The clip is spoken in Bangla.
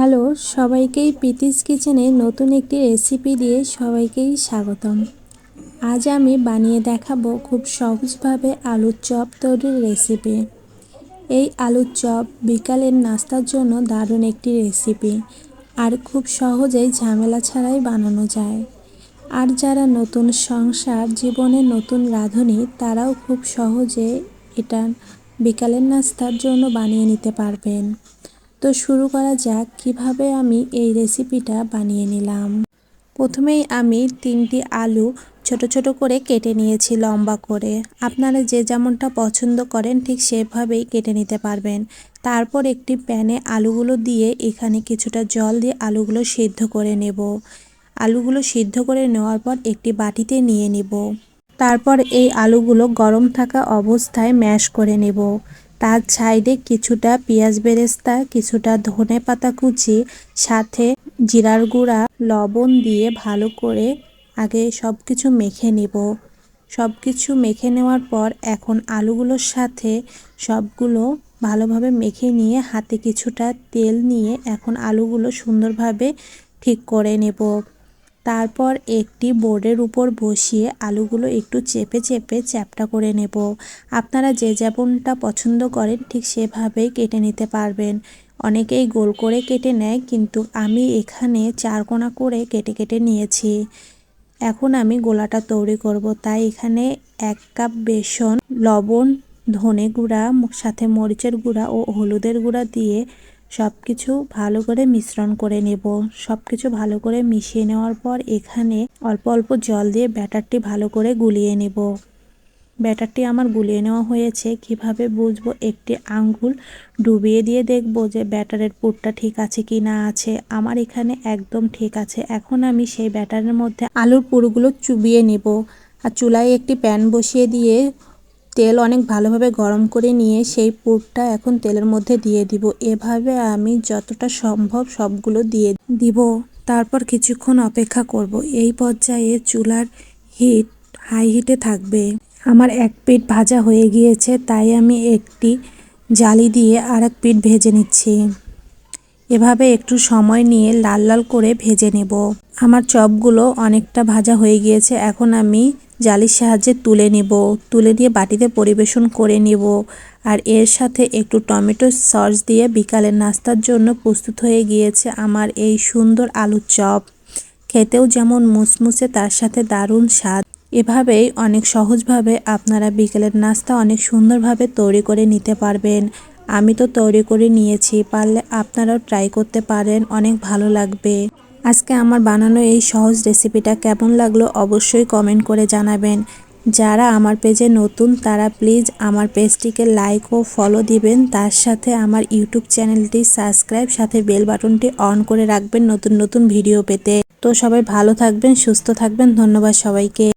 হ্যালো, সবাইকেই প্রীতিস কিচেনে নতুন একটি রেসিপি দিয়ে সবাইকেই স্বাগতম। আজ আমি বানিয়ে দেখাবো খুব সহজভাবে আলুর চপ তৈরির রেসিপি এই আলুর চপ বিকালের নাস্তার জন্য দারুণ একটি রেসিপি আর খুব সহজেই ঝামেলা ছাড়াই বানানো যায়। আর যারা নতুন সংসার জীবনে নতুন রাঁধুনি, তারাও খুব সহজে এটা বিকালের নাস্তার জন্য বানিয়ে নিতে পারবেন। তো শুরু করা যাক কীভাবে আমি এই রেসিপিটা বানিয়ে নিলাম। প্রথমেই আমি তিনটি আলু ছোট ছোট করে কেটে নিয়েছি লম্বা করে। আপনারা যে যেমনটা পছন্দ করেন ঠিক সেভাবেই কেটে নিতে পারবেন। তারপর একটি প্যানে আলুগুলো দিয়ে এখানে কিছুটা জল দিয়ে আলুগুলো সিদ্ধ করে নেব। আলুগুলো সিদ্ধ করে নেওয়ার পর একটি বাটিতে নিয়ে নিব। তারপর এই আলুগুলো গরম থাকা অবস্থায় ম্যাশ করে নেব। তার সাইডে কিছুটা পেঁয়াজ বেরেস্তা, কিছুটা ধনে পাতা কুচি, সাথে জিরার গুঁড়া, লবণ দিয়ে ভালো করে আগে সব কিছু মেখে নেব। সব কিছু মেখে নেওয়ার পর এখন আলুগুলোর সাথে সবগুলো ভালোভাবে মেখে নিয়ে হাতে কিছুটা তেল নিয়ে এখন আলুগুলো সুন্দরভাবে ঠিক করে নেব। তারপর একটি বোর্ডের উপর বসিয়ে আলুগুলো একটু চেপে চেপে চ্যাপটা করে নেব। আপনারা যে যেমনটা পছন্দ করেন ঠিক সেভাবেই কেটে নিতে পারবেন। অনেকেই গোল করে কেটে নেয়, কিন্তু আমি এখানে চারকোনা করে কেটে কেটে নিয়েছি। এখন আমি গোলাটা তৈরি করব। তাই এখানে এক কাপ বেসন, লবণ, ধনে গুঁড়া, সাথে মরিচের গুঁড়া ও হলুদের গুঁড়া দিয়ে সব কিছু ভালো করে মিশ্রণ করে নেব। সব কিছু ভালো করে মিশিয়ে নেওয়ার পর এখানে অল্প অল্প জল দিয়ে ব্যাটারটি ভালো করে গুলিয়ে নেব। ব্যাটারটি আমার গুলিয়ে নেওয়া হয়েছে। কীভাবে বুঝব? একটি আঙ্গুল ডুবিয়ে দিয়ে দেখব যে ব্যাটারের পুরটা ঠিক আছে কি না আছে। আমার এখানে একদম ঠিক আছে। এখন আমি সেই ব্যাটারের মধ্যে আলুর পুরগুলো চুবিয়ে নেব। আর চুলায় একটি প্যান বসিয়ে দিয়ে তেল অনেক ভালোভাবে গরম করে নিয়ে সেই পুরটা এখন তেলের মধ্যে দিয়ে দিব। এভাবে আমি যতটা সম্ভব সবগুলো দিয়ে দিব। তারপর কিছুক্ষণ অপেক্ষা করব। এই পর্যায়ে চুলার হিট হাই হিটে থাকবে। আমার এক পিঠ ভাজা হয়ে গিয়েছে, তাই আমি একটি জালি দিয়ে আর এক পিঠ ভেজে নিচ্ছি। এভাবে একটু সময় নিয়ে লাল লাল করে ভেজে নেব। আমার চপগুলো অনেকটা ভাজা হয়ে গিয়েছে, এখন আমি জালির সাহায্যে তুলে নেব। তুলে দিয়ে বাটিতে পরিবেশন করে নেব। আর এর সাথে একটু টমেটো সস দিয়ে বিকালের নাস্তার জন্য প্রস্তুত হয়ে গিয়েছে আমার এই সুন্দর আলুর চপ। খেতেও যেমন মুসমুসে, তার সাথে দারুণ স্বাদ। এভাবেই অনেক সহজভাবে আপনারা বিকেলের নাস্তা অনেক সুন্দরভাবে তৈরি করে নিতে পারবেন। আমি তো তৈরি করে নিয়েছি, পারলে আপনারাও ট্রাই করতে পারেন, অনেক ভালো লাগবে। আজকে আমার বানানো এই সহজ রেসিপিটা কেমন লাগল অবশ্যই কমেন্ট করে জানাবেন। যারা আমার পেজে নতুন, তারা প্লিজ আমার পেজটিকে লাইক ও ফলো দিবেন। তার সাথে আমার ইউটিউব চ্যানেলটি সাবস্ক্রাইব, সাথে বেল বাটনটি অন করে রাখবেন নতুন নতুন ভিডিও পেতে। তো সবাই ভালো থাকবেন, সুস্থ থাকবেন। ধন্যবাদ সবাইকে।